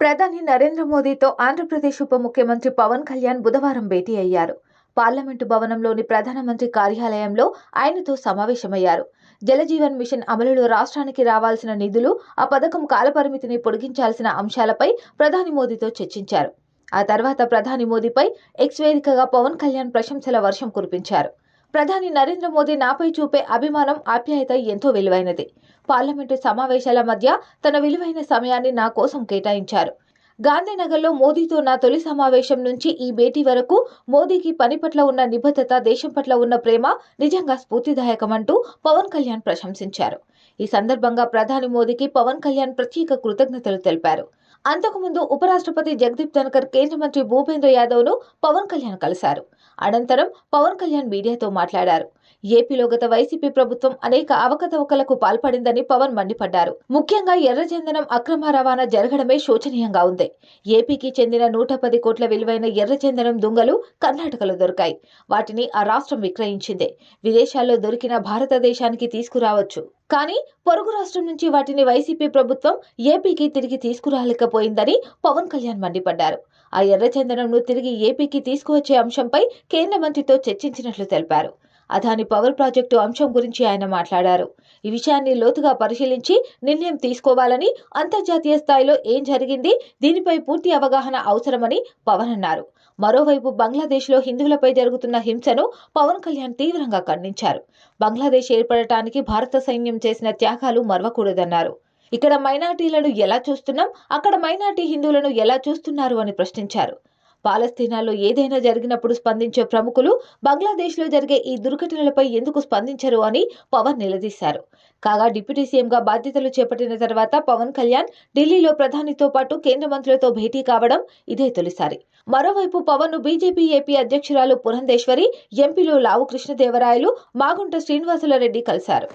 ప్రధాని నరేంద్ర మోదీతో ఆంధ్రప్రదేశ్ ఉప ముఖ్యమంత్రి పవన్ కళ్యాణ్ బుధవారం భేటీ అయ్యారు. పార్లమెంటు భవనంలోని ప్రధానమంత్రి కార్యాలయంలో ఆయనతో సమావేశమయ్యారు. జలజీవన్ మిషన్ అమలులో రాష్ట్రానికి రావాల్సిన నిధులు ఆ పథకం కాలపరిమితిని పొడిగించాల్సిన అంశాలపై ప్రధాని మోదీతో చర్చించారు. ఆ తర్వాత ప్రధాని మోదీపై ఎక్స్ వేదికగా పవన్ కళ్యాణ్ ప్రశంసల వర్షం కురిపించారు. ప్రధాని నరేంద్ర మోదీ నాపై చూపే అభిమానం ఆప్యాయత ఎంతో విలువైనది. పార్లమెంటు సమావేశాల మధ్య తన విలువైన సమయాన్ని నా కోసం కేటాయించారు. గాంధీనగర్లో మోదీతో నా తొలి సమావేశం నుంచి ఈ భేటీ వరకు మోదీకి పని పట్ల ఉన్న నిబద్ధత దేశం పట్ల ఉన్న ప్రేమ నిజంగా స్ఫూర్తిదాయకమంటూ పవన్ కళ్యాణ్ ప్రశంసించారు. ఈ సందర్భంగా ప్రధాని మోదీకి పవన్ కళ్యాణ్ ప్రత్యేక కృతజ్ఞతలు తెలిపారు. అంతకుముందు ఉపరాష్ట్రపతి జగదీప్ ధన్కర్ కేంద్ర మంత్రి భూపేంద్ర యాదవ్ను పవన్ కళ్యాణ్ కలిశారు. అనంతరం పవన్ కళ్యాణ్ మీడియాతో మాట్లాడారు. ఏపీలో గత వైసీపీ ప్రభుత్వం అనేక అవకతవకలకు పాల్పడిందని పవన్ మండిపడ్డారు. ముఖ్యంగా ఎర్రచందనం అక్రమ రవాణా జరగడమే శోచనీయంగా ఉంది. ఏపీకి చెందిన నూట పది కోట్ల విలువైన ఎర్రచందనం దుంగలు కర్ణాటకలో దొరికాయి. వాటిని ఆ రాష్ట్రం విక్రయించింది. విదేశాల్లో దొరికిన భారతదేశానికి తీసుకురావచ్చు. కానీ పొరుగు రాష్ట్రం నుంచి వాటిని వైసీపీ ప్రభుత్వం ఏపీకి తిరిగి తీసుకురాలేకపోయిందని పవన్ కళ్యాణ్ మండిపడ్డారు. ఆ ఎర్రచందనంను తిరిగి ఏపీకి తీసుకువచ్చే అంశంపై కేంద్ర మంత్రితో చర్చించినట్లు తెలిపారు. అదాని పవర్ ప్రాజెక్టు అంశం గురించి ఆయన మాట్లాడారు. ఈ విషయాన్ని లోతుగా పరిశీలించి నిర్ణయం తీసుకోవాలని అంతర్జాతీయ స్థాయిలో ఏం జరిగింది దీనిపై పూర్తి అవగాహన అవసరమని పవన్ అన్నారు. మరోవైపు బంగ్లాదేశ్లో హిందువులపై జరుగుతున్న హింసను పవన్ కళ్యాణ్ తీవ్రంగా ఖండించారు. బంగ్లాదేశ్ ఏర్పడటానికి భారత సైన్యం చేసిన త్యాగాలు మరవకూడదన్నారు. ఇక్కడ మైనార్టీలను ఎలా చూస్తున్నాం అక్కడ మైనార్టీ హిందువులను ఎలా చూస్తున్నారు అని ప్రశ్నించారు. పాలస్తీనాలో ఏదైనా జరిగినప్పుడు స్పందించే ప్రముఖులు బంగ్లాదేశ్లో జరిగే ఈ దుర్ఘటనలపై ఎందుకు స్పందించరు అని పవన్ నిలదీశారు. కాగా డిప్యూటీ సీఎంగా బాధ్యతలు చేపట్టిన తర్వాత పవన్ కళ్యాణ్ ఢిల్లీలో ప్రధానితో పాటు కేంద్ర మంత్రులతో భేటీ కావడం ఇదే తొలిసారి. మరోవైపు పవన్ బీజేపీ ఏపీ అధ్యక్షురాలు పురంధేశ్వరి ఎంపీలు లావు కృష్ణదేవరాయలు మాగుంట శ్రీనివాసులరెడ్డి కలిశారు.